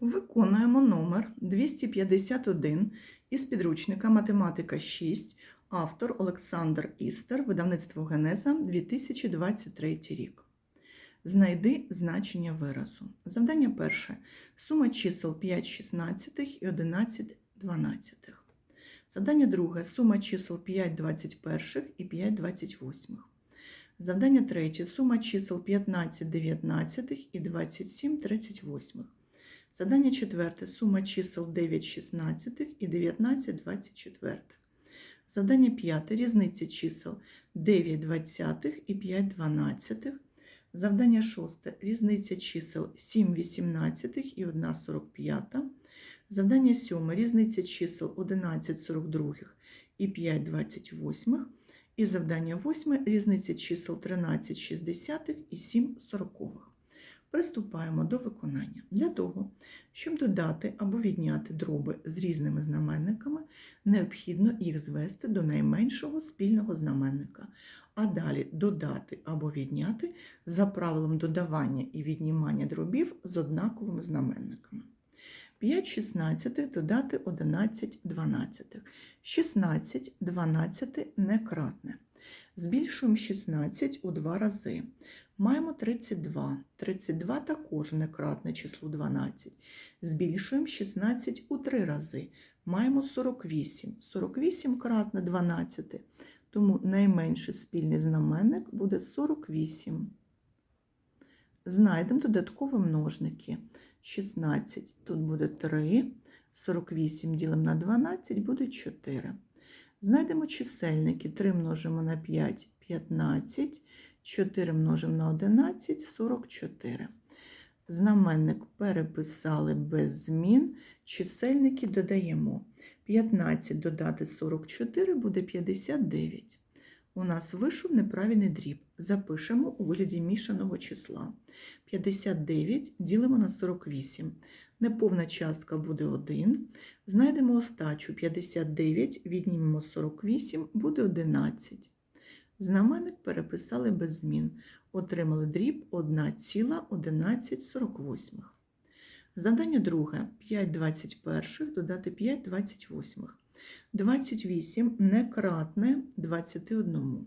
Виконуємо номер 251 із підручника Математика 6, автор Олександр Істер, видавництво Генеза 2023 рік. Знайди значення виразу. Завдання перше. Сума чисел 5 шістнадцятих і 11 дванадцятих. Завдання друге. Сума чисел 5 двадцять перших і 5 двадцять восьмих. Завдання третє. Сума чисел 15 дев'ятнадцятих і 27 тридцять восьмих. Задання четверте. Сума чисел 9 шістнадцятих і 19 24. Задання п'яте. Різниця чисел 9 двадцятих і 5 дванадцятих. Завдання шосте. Різниця чисел 7 вісімнадцятих і 1 45. Завдання сьоме. Різниця чисел 11 42 і 5 28. І завдання восьме. Різниця чисел 13 60 і 7 сорокових. Приступаємо до виконання. Для того, щоб додати або відняти дроби з різними знаменниками, необхідно їх звести до найменшого спільного знаменника, а далі додати або відняти за правилом додавання і віднімання дробів з однаковими знаменниками. 5 шістнадцятих додати 11 дванадцятих. 16 12 некратне. Збільшуємо 16 у два рази. Маємо 32. 32 також некратне число 12. Збільшуємо 16 у 3 рази. Маємо 48. 48 кратне 12. Тому найменший спільний знаменник буде 48. Знайдемо додаткові множники. 16, тут буде 3. 48 ділимо на 12, буде 4. Знайдемо чисельники. 3 множимо на 5 15. 4 множимо на 11 44. Знаменник переписали без змін. Чисельники додаємо. 15 додати 44 буде 59. У нас вийшов неправильний дріб. Запишемо у вигляді мішаного числа. 59 ділимо на 48. Неповна частка буде 1. Знайдемо остачу 59, віднімемо 48, буде 11. Знаменник переписали без змін. Отримали дріб 1,1148. Завдання друге. 5 21 додати 5 28. 28 некратне 21.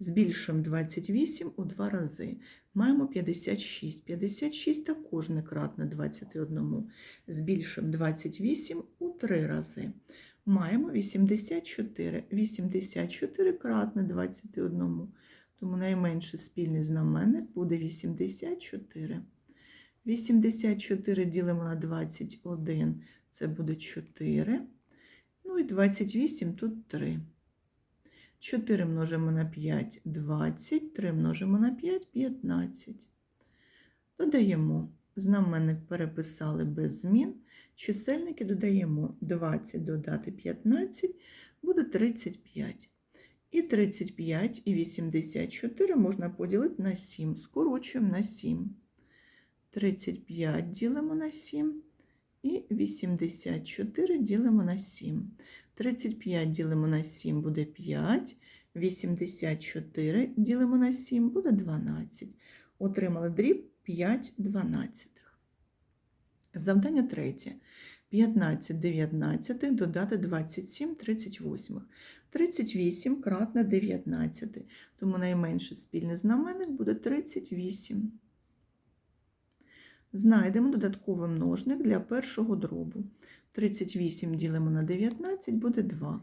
Збільшуємо 28 у два рази. Маємо 56. 56 також некратне 21. Збільшуємо 28 у три рази. Маємо 84. 84 кратне 21. Тому найменший спільний знаменник буде 84. 84 ділимо на 21, це буде 4. Ну і 28 тут 3. 4 множимо на 5 20, 3 множимо на 5 15. Додаємо. Знаменник переписали без змін. Чисельники додаємо 20 додати 15, буде 35. І 35 і 84 можна поділити на 7. Скорочуємо на 7. 35 ділимо на 7 і 84 ділимо на 7. 35 ділимо на 7 буде 5, 84 ділимо на 7 буде 12. Отримали дріб 5 дванадцятих. Завдання третє. 15 19 додати 27 38. 38 кратне 19. Тому найменший спільний знаменник буде 38. Знайдемо додатковий множник для першого дробу. 38 ділимо на 19 буде 2.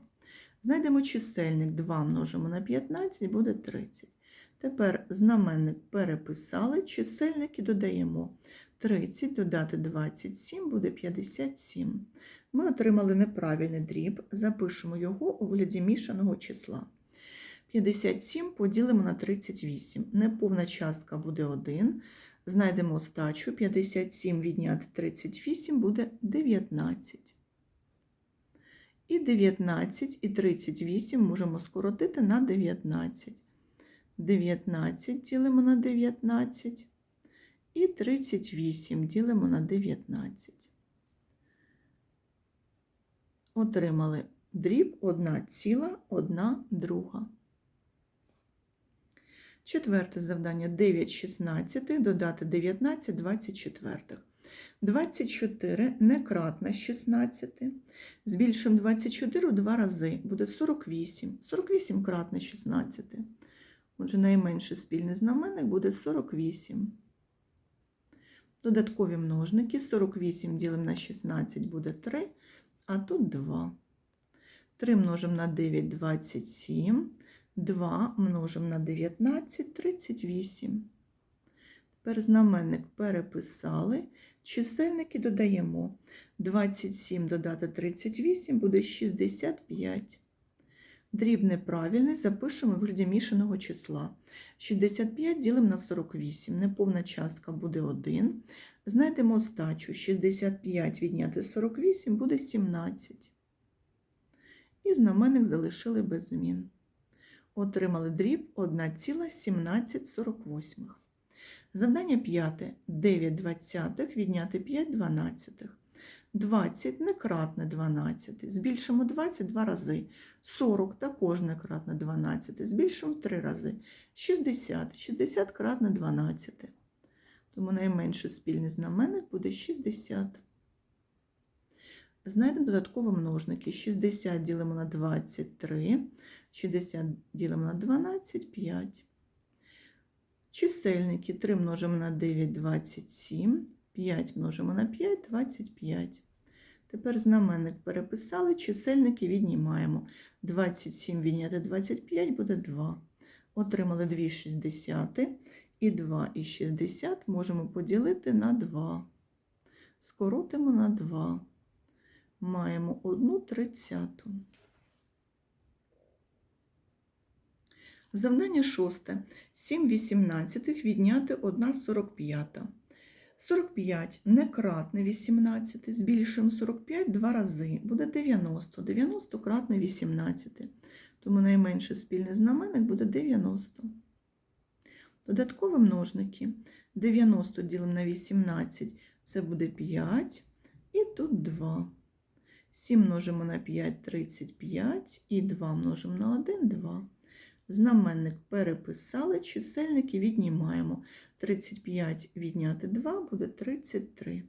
Знайдемо чисельник 2 множимо на 15 буде 30. Тепер знаменник переписали, чисельники додаємо. 30 додати 27 буде 57. Ми отримали неправильний дріб, запишемо його у вигляді мішаного числа. 57 поділимо на 38. Неповна частка буде 1. Знайдемо остачу. 57 відняти 38 буде 19. І 19 і 38 можемо скоротити на 19. 19 ділимо на 19. І 38 ділимо на 19. Отримали дріб 1,1 друга. Четверте завдання 9 16 додати 19 24. 24 не кратне 16. Збільшуємо 24 у два рази. Буде 48. 48 кратне 16. Отже, найменший спільний знаменник буде 48. Додаткові множники. 48 ділимо на 16 буде 3, а тут 2. 3 множимо на 9 – 27. 2 множимо на 19 – 38. Тепер знаменник переписали. Чисельники додаємо. 27 додати 38 буде 65. Дріб неправильний запишемо в вигляді мішаного числа. 65 ділимо на 48. Неповна частка буде 1. Знайдемо остачу. 65 відняти 48 буде 17. І знаменник залишили без змін. Отримали дріб 1,1748. Завдання п'яте. 9 двадцятих відняти 5 дванадцятих. 20 некратне 12. Збільшимо 20 два рази. 40 також некратне 12. Збільшимо 3 рази. 60. 60 кратне 12. Тому найменший спільний знаменник буде 60. Знайдемо додаткові множники. 60 ділимо на 23. 60 ділимо на 12 – 5. Чисельники 3 множимо на 9 – 27, 5 множимо на 5 – 25. Тепер знаменник переписали, чисельники віднімаємо. 27 відняти 25 буде 2. Отримали 2 шістдесяти. І 2 і 60 можемо поділити на 2. Скоротимо на 2. Маємо 1 тридцяту. Завдання шосте. 7 вісімнадцятих відняти 1 45. 45 некратне 18. Збільшуємо 45 два рази. Буде 90. 90 кратне 18. Тому найменший спільний знаменник буде 90. Додаткові множники. 90 ділимо на 18. Це буде 5. І тут 2. 7 множимо на 5 – 35. І 2 множимо на 1 – 2. Знаменник переписали, чисельники віднімаємо. 35 відняти 2 буде 33.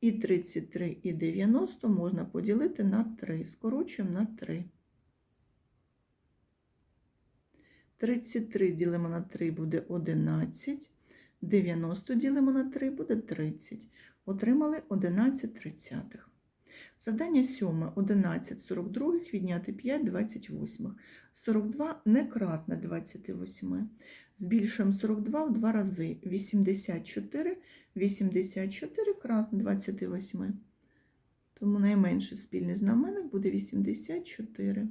І 33 і 90 можна поділити на 3. Скорочуємо на 3. 33 ділимо на 3 буде 11. 90 ділимо на 3 буде 30. Отримали 11 тридцятих. Завдання 7. 11 42 відняти 5 28. 42 некратне 28. Збільшуємо 42 в два рази. 84, 84 кратне 28. Тому найменший спільний знаменник буде 84.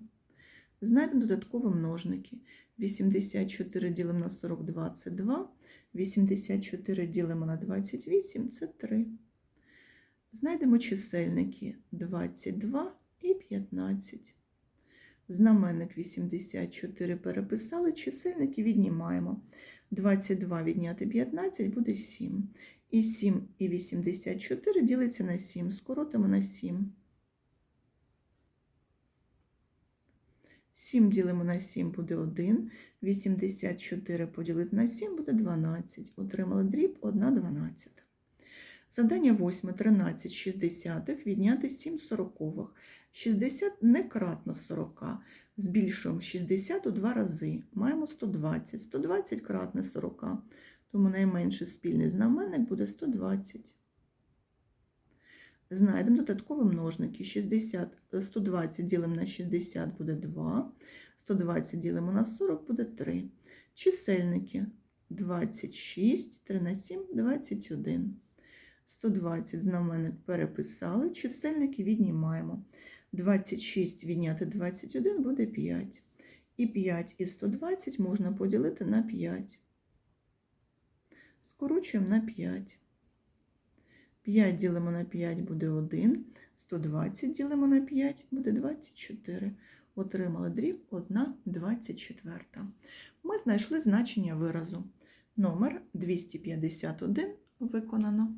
Знайдемо додаткові множники. 84 ділимо на 42 – це 2. 84 ділимо на 28 – це 3. Знайдемо чисельники 22 і 15. Знаменник 84 переписали, чисельники віднімаємо. 22 відняти 15 буде 7. І 7 і 84 ділиться на 7. Скоротимо на 7. 7 ділимо на 7 буде 1. 84 поділити на 7 буде 12. Отримали дріб 1 12. Завдання 8. 13 60 відняти 7 сорокових. 60 не кратно 40. Збільшуємо 60 у два рази. Маємо 120. 120 кратне 40. Тому найменший спільний знаменник буде 120. Знайдемо додаткові множники. 60, 120 ділимо на 60 буде 2. 120 ділимо на 40 буде 3. Чисельники 26, 3 на 7, 21. 120 знаменник переписали, чисельники віднімаємо. 26 відняти 21 буде 5. І 5 і 120 можна поділити на 5. Скорочуємо на 5. 5 ділимо на 5 буде 1. 120 ділимо на 5 буде 24. Отримали дріб 1 24. Ми знайшли значення виразу. Номер 251 виконано.